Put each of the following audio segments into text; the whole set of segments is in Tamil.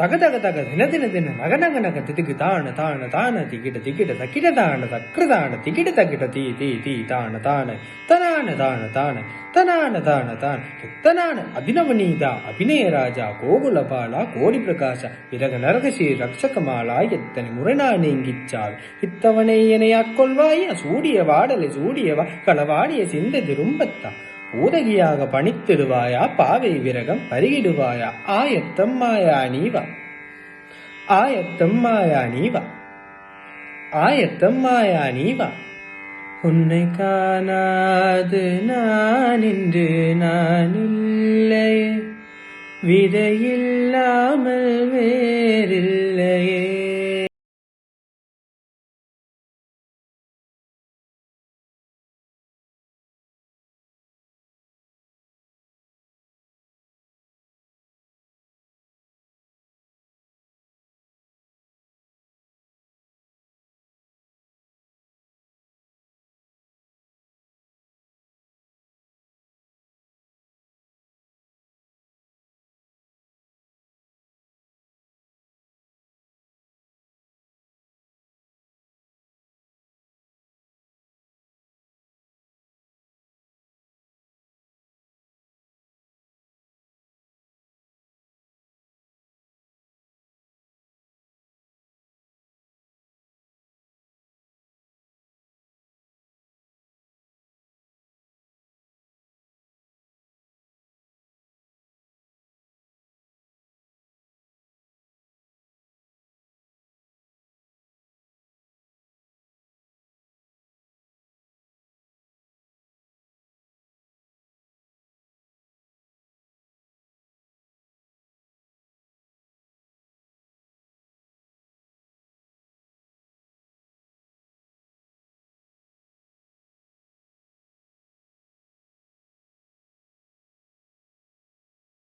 தக தக தக தின தின தின நக நக நக திதுக்கு தான தான தான திகிட திகிட தக்கிட தான தக்ர தான திகிட தக்கிட தீ தீ தீ தான தான தனான தான தான தனான தான தான எத்தனான அபினவநீதா அபிநய ராஜா கோகுலபாலா கோடி பிரகாச விரக நரகசி ரக்ஷகமாலா எத்தனை முறை நான் நீங்கிச்சால் இத்தவனை என ஆட்கொள்வாயா சூடிய வாடலை சூடியவா களவாடிய சிந்த திரும்பத்தா. ஊதகியாக பணித்திடுவாயா? பாவை விரகம் பருகிடுவாயா? ஆயத்தம் மாயா நீவா. ஆயத்தம் மாயா நீவா. ஆயத்தம் மாயா நீவா. உன்னை காணாது நான் இன்று நான் இல்லை விதையில்லாமல் வே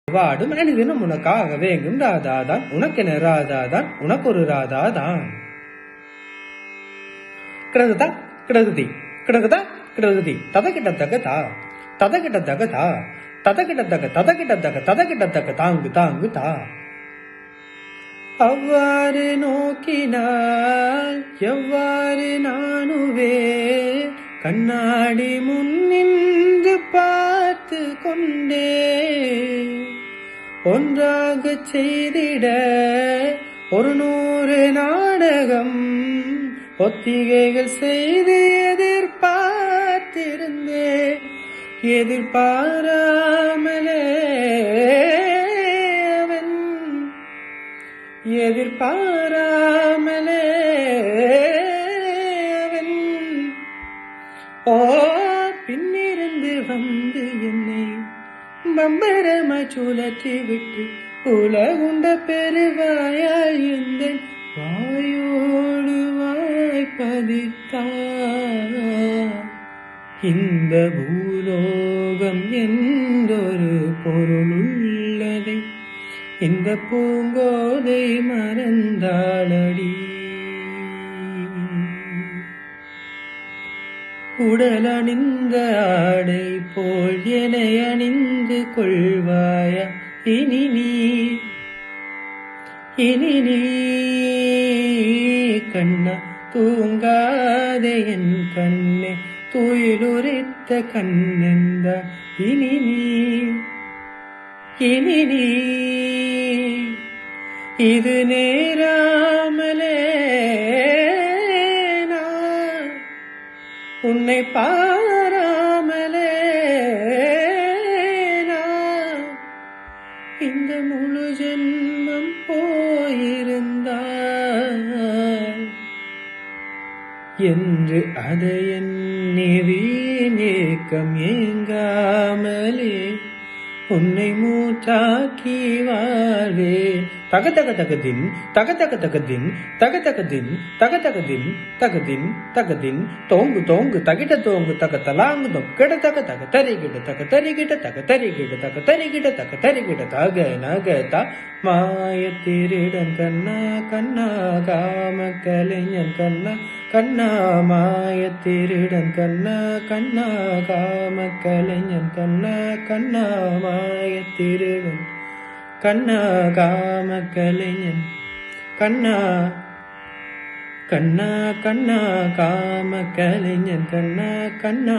வாடு மனிதனும் உனக்காக வேங்கும் ராதாதான். உனக்கென ராதாதான் உனக்கு ஒரு ராதாதான். கிடகுதா கிடகுதி கிடகுதா கிடகுதி ததகிட்ட தகதா ததகிட்ட தகதா ததகிட்ட தக ததகிட்ட தக ததகிட்ட தக தாங்கு தாங்கு தா அவ்வாறு நோக்கினால் எவ்வாறு நானுவே கண்ணாடி முன்னின்று பார்த்து கொண்டே. ஒன்றாக செய்திட ஒரு நூறு நாடகம் ஒத்திகைகள் செய்து எதிர்பார்த்திருந்தே. எதிர்பாராமலே அவன். எதிர்பாராமலே பம்பரமாய் சுழற்றி விட்டு உலகுண்ட பெருவாயால் இந்த வாயோடு வாய்ப்பதித்தார் இந்த பூலோகம் என்றொரு பொருள் உள்ளதை இந்த பூங்கோதை மறந்தாளடி உடல் அணிந்த ஆடை போல் என அணிந்து கொள்வாயா. இனி நீ இனி நீ கண்ணா தூங்காதே என் கண்ணே துயிலுரித்த கண்ணெந்த. இனி நீ இனி நீ இது நேரா உன்னை பாராமலே இந்த முழு ஜென்மம் போயிருந்தால். என்று அதை எண்ணி வீணேக்கம் ஏங்காமலே உன்னை மூச்சாக்கி வாழ்வே தக தக தகதின் தக தக தகதின் தக தகதின். தக தகதின் தகதின் தகதின் தோங்கு தோங்கு தகிட தோங்கு தக தலாங்கு தொக்கிட தக தக தரிகிட தக தரிகிட தக தரிகிட தக தரிகிட தக தரிகிட தக நக த. மாய திருடன் கண்ணா கண்ணா காம கலைஞன் கண்ணா கண்ணா மாய திருடன் கண்ணா கண்ணா காம கலைஞன் கண்ணா கண்ணா மாய திருடன் கண்ணா காம கலைஞன். கண்ணா கண்ணா கண்ணா காம கலைஞன். கண்ணா கண்ணா.